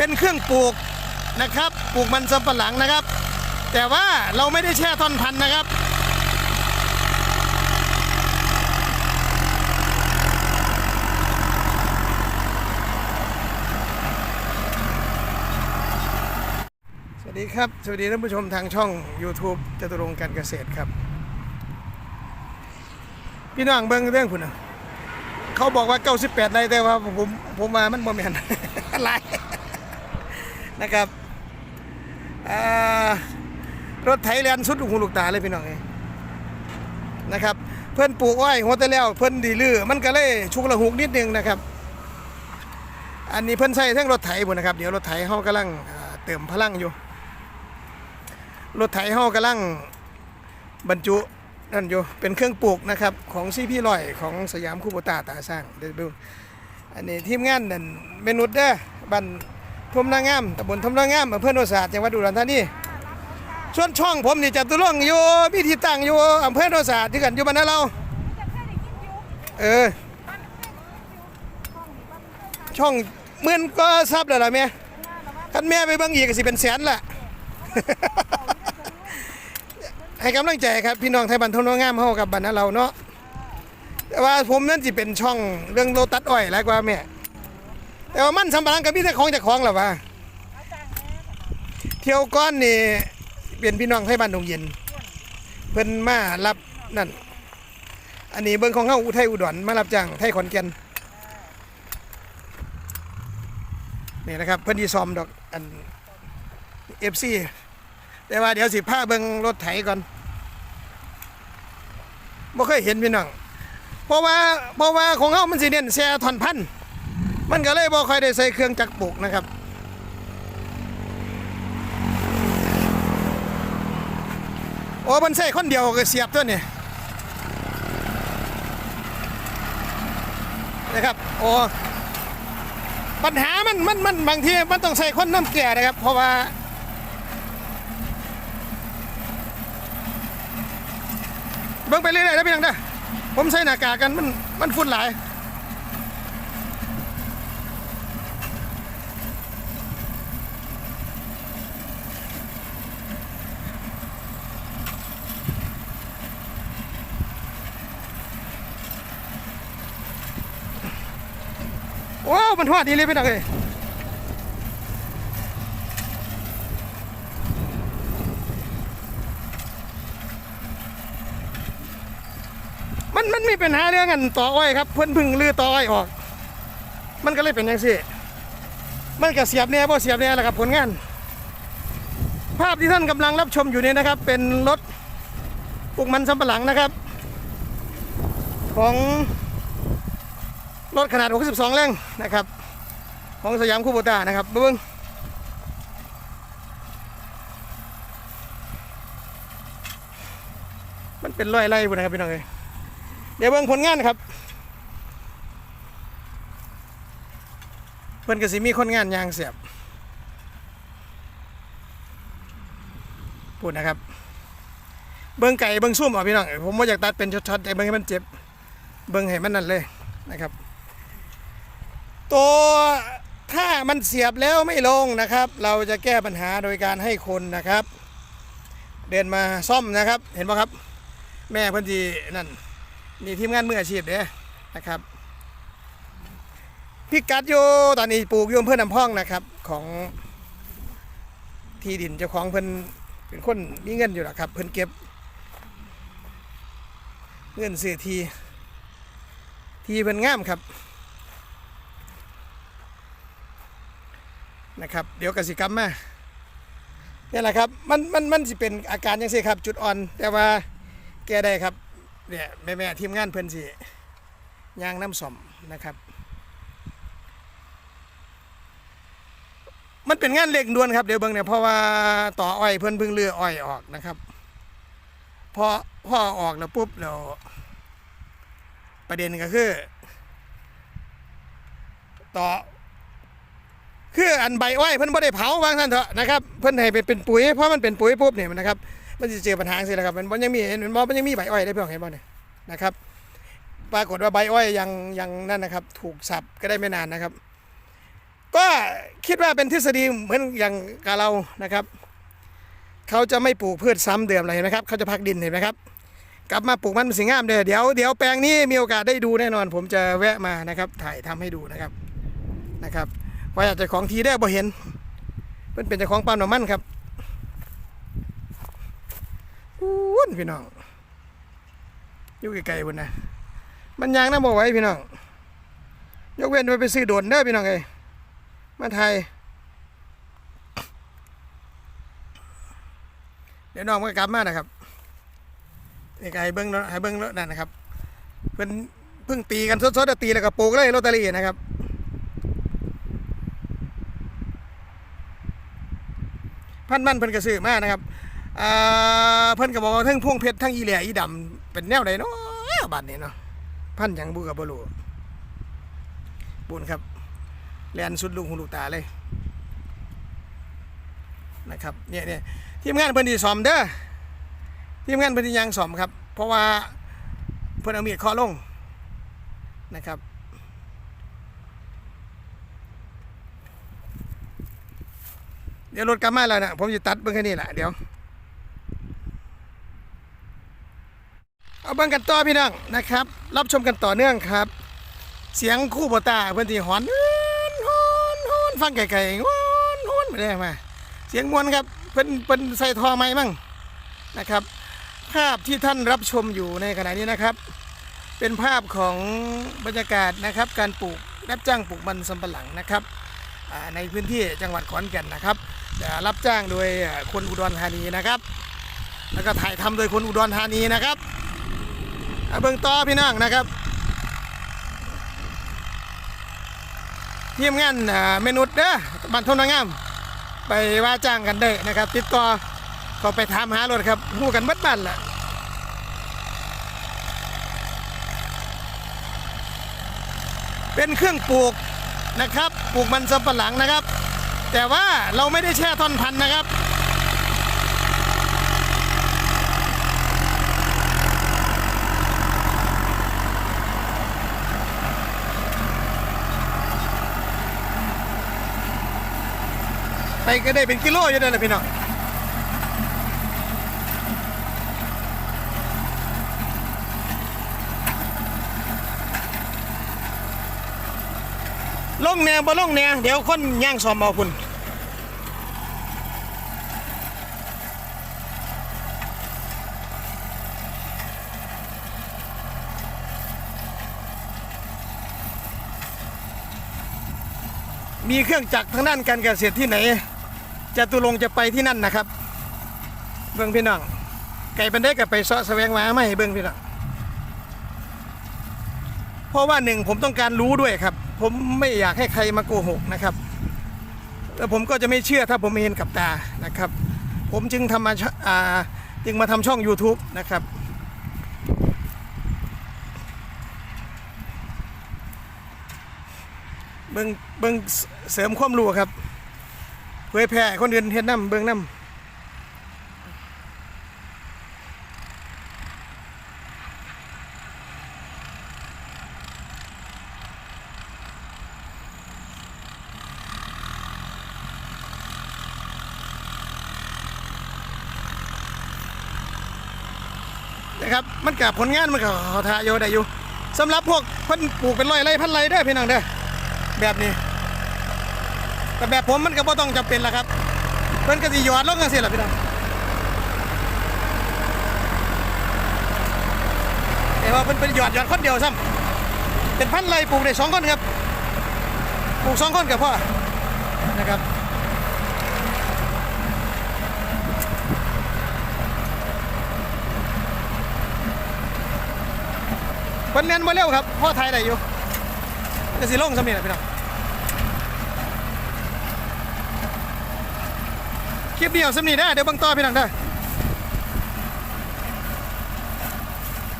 เป็นเครื่องปลูกนะครับปลูกมันสำปะหลังนะครับ แต่ว่าเราไม่ได้แช่ท่อนพันนะครับสวัสดีครับ สวัสดีท่านผู้ชมทางช่อง YouTube จตุรงการเกษตรครับ พี่น้องเบิ้งเรื่องคุณนเขาบอกว่า 98ไรแต่ว่าผมผมมามันบ่แม่นอะไร นะครับรถไถแลนสุดหูลูกตาเลยพี่น้องนะครับ เพื่อนปลูกอ้อยหัวแต่แล้ว เพื่อนดีลือมันก็เลยชุกละหุกนิดนึงนะครับ อันนี้เพื่อนใช้ทั้งรถไถบุนะครับ เดี๋ยวรถไถเขากำลังเติมพลังอยู่ รถไถเฮากำลังบรรจุนั่นอยู่เป็นเครื่องปลูกนะครับ ของซีพี่ลอยของสยามคูโบตาตาสร้างเดี๋ยวดูอันนี้ทีมงานนั่นเมนุษย์เด้อบัน ทมนางงามตำบลทมนางงามอำเภอโนนสาดจังหวัดอุดรธานีส่วนช่องผมนี่จัตุรงค์อยู่มีที่ตั้งอยู่อำเภอโนนสาดที่กันอยู่บ้านนาเราเออช่องหมื่อนก็ซับแล้วล่ะแม่คันแม่ไปเบิ่งอีกก็สิเป็นแสนละให้กำลังใจครับพี่น้องไทยบันทนงามเฮากับบันนาเราเนาะแต่ว่าผมนั่นสิเป็นช่องเรื่องโลตัดอ้อยหลายกว่าแม่ แต่ว่ามันสำปะหลังกับพี่แต่ของจากของหรอวะเที่ยวก้อนนี่เป็นพี่น้องไทยบ้านดงเย็น เพิ่นมารับนั่น อันนี้เบิ่งของเฮาอุทัยอุดรมารับจ้างไทยขอนแก่นนี่นะครับเพิ่นดีซอมดอกอัน FC แต่ว่าเดี๋ยวสิพาเบิ่งรถไถก่อนบ่เคยเห็นพี่น้องเพราะว่าเพราะว่าของเฮามันสิเน้นแซ่ทอนพันธุ์ มันก็เลยบ่ค่อยได้ใส่เครื่องจักรปลูกนะครับ โอ้มันใส่คนเดียวก็เสียบตัวนี่นะครับ โอ้ปัญหามันมันมันบางทีมันต้องใส่คนน้ำแก่นะครับ เพราะว่าเบิ่งไปเรื่อยๆแล้วพี่น้องเด้อผมใส่หน้ากากกันมันมันฝุ่นหลาย โอ้มันทอดดีเลยพี่น้องเอ้ยมันมันมีปัญหาเรื่องกันต่ออ้อยครับเพิ่อนพึ่งลือต่ออ้อยออก มันก็เลยเป็นอย่างสิมันก็เสียบแน่บ่เสียบแน่แหละครับผลงาน ภาพที่ท่านกำลังรับชมอยู่นี้นะครับ เป็นรถปลูกมันสำปะหลังนะครับ ของ รถขนาด 62 แรงนะครับ ของสยามคูโบต้านะครับเบิ้งมันเป็นร้อยไร่บุนะครับพี่น้องเอ้ยเดี๋ยวเบิ้งผลงานครับ เพิ่อนกสิมีคนงานยางเสียบพูดนะครับ เบิ้งไก่เบิ้งซุ่มเอาพี่น้องผมว่าอยากตัดเป็นช็อตๆแต่เบิ้งให้มันเจ็บ เบิ้งให้มันนั่นเลยนะครับ ตัวถ้ามันเสียบแล้วไม่ลงนะครับ เราจะแก้ปัญหาโดยการให้คนนะครับ เดินมาซ่อมนะครับ เห็นไหมครับ แม่เพันธีนั่นนี่ทีมงานมืออาชีพเด้นะครับพิกัดอยู่ตอนนี้ปลูกอยู่อำเพื่อนน้ำพองนะครับ ของที่ดินเจ้าของเพิ่นเป็นคนมีเงินอยู่หรอครับ เพิ่นเก็บ เงินซื้อที ทีเพิ่นงามครับ นะครับ เดี๋ยวกสิกรรมมาเนี่ยแหละครับมันมันมันสิเป็นอาการยังไงครับ จุดอ่อน แต่ว่าแก้ได้ครับเนี่ยแม่แม่ทีมงานเพิ่นสิยางน้ำสมนะครับ มันเป็นงานเล็กด่วนครับเดี๋ยวเบิ่งเนี่ยเพราะว่าต่ออ้อยเพิ่นเพิ่งเลืออ้อยออกนะครับพอพ่อออกแล้วปุ๊บแล้วประเด็นก็คือ ต่อ คืออันใบอ้อยเพิ่นบ่ได้เผาวางท่านเถอะนะครับเพิ่นให้เป็นเป็นปุ๋ยเพราะมันเป็นปุ๋ยปุ๊บเนี่ยนะครับมันจะเจอปัญหาสิแหละครับมันมันยังมีเห็นบ่มันยังมีใบอ้อยได้เพี่น้องเห็นบ่เนี่ยนะครับ ปรากฏว่าใบอ้อยยังยังนั่นนะครับ ถูกสับก็ได้ไม่นานนะครับ ก็คิดว่าเป็นทฤษฎีเหมือนอย่างกับเรานะครับเขาจะไม่ปลูกพืชซ้ำเดิมอะไรเห็นไหมครับเขาจะพักดินเห็นไหมครับกลับมาปลูกมันสีงงามเด้อเดี๋ยวเดี๋ยวแปลงนี้มีโอกาสได้ดูแน่นอน ผมจะแวะมานะครับ ถ่ายทำให้ดูนะครับนะครับ ว่าอยากจะของทีได้บ่เห็น เพิ่นเป็นเจ้าของปั๊มน้ำมันครับอู้นพี่น้อง อยู่ไกลๆบนนะมันยางน้ำบ่ไหว้พี่น้อง ยกเว้นไว้ไปซื้อโดนเด้พี่น้องเอ้ยมาไทย เดี๋ยวน้องก็กลับมานะครับนี่ก็ให้เบิ้งเนาะให้เบิ้งเนาะนั่นนะครับ เพิ่นเพิ่งตีกันสดๆอะตีแล้วก็ปลูกเลยลอตเตอรี่นะครับ พันมันเพิ่นก็ซื้อมานะครับอ่าเพิ่นก็บอกว่าทั้งพวงเพชรทั้งอีแหล่อีดำเป็นแนวใดเนาะบัดนี้เนาะพันหยังบุกับบ่รู้บุญครับแลนสุดลูกหูลูกตาเลยนะครับเนี่ยเนี่ยทีมงานเพิ่นดีสอมเด้อทีมงานเพิ่นยังสอมครับ เพราะว่าเพิ่นเอามีดคอลงนะครับ ดี๋ยวรถกลับมาแล้วนะผมจะตัดเบิ่งแค่นี้แหละเดี๋ยว เอาเบิ่งกันต่อพี่น้องนะครับ รับชมกันต่อเนื่องครับ เสียงคู่บตาเพิ่นที่หอนฮอนฮอนฟังไกลๆฮอนฮอนไม่ได้มาเสียงมวนครับเพิ่นเพิ่นใส่ทอไม้มั่งนะครับ ภาพที่ท่านรับชมอยู่ในขณะนี้นะครับ เป็นภาพของบรรยากาศนะครับ การปลูกรับจ้างปลูกมันสำปะหลังนะครับในพื้นที่จังหวัดขอนแก่นนะครับ รับจ้างโดยคนอุดรธานีนะครับ แล้วก็ถ่ายทำโดยคนอุดรธานีนะครับอ่าเบิ่งต่อพี่น้องนะครับทีมงานเมนุษย์เด้อบ้านทนนางงาม ไปว่าจ้างกันได้นะครับ ติดต่อก็ไปถามหารถครับหูกันเบัดบ้านล่ะเป็นเครื่องปลูกนะครับ ปลูกมันสำปะหลังนะครับ แต่ว่าเราไม่ได้แช่ท่อนพันนะครับ ไปก็ได้เป็นกิโลอยู่นั่นแหละพี่น้อง ลงแนวบ่ลงแนวเดี๋ยวคนย่างซอมเอาคุณมีเครื่องจักรทางด้านการเกษตรที่ไหนจะตุรงจะไปที่นั่นนะครับ เบื้องพี่น้อง ไก่เป็นได้กับไปเสาะแสวงมาไม่เบื้องพี่น้อง เพราะว่าหนึ่งผมต้องการรู้ด้วยครับ ผมไม่อยากให้ใครมาโกหกนะครับ แล้วผมก็จะไม่เชื่อถ้าผมไม่เห็นกับตานะครับ ผมจึงทำมาช่าจึงมาทำช่อง YouTube นะครับ เบิ่งเบิ่งเสริมความรู้ครับเผยแพร่คนอื่นเห็นน้ำเบิ่งน้ำ นะครับ มันกับผลงานมันกับเขาทาโยได้อยู่สำหรับพวกพิ่นปลูกเป็นร้อยไร่พันไร่เด้พี่น้องเด้อแบบนี้แต่แบบผมมันก็บ่ต้องจำเป็นละครับเพิ่นก็สิหยอดลงจังซี่ล่ะพี่น้องแต่ว่าเพิ่นเป็นหยอดหยอดคนเดียวซ้ำเป็นพันไร่ปลูกได้สองคนครับปลูกสองคนกับพ่อนะครับ พิ่นเรียนบ่เร็วครับพ่อไทยได้อยู่จะสิลงซ้ำนี่แหละพี่น้องคลิปเดียวสำนีได้เดี๋ยวบังต่อพี่น้องได้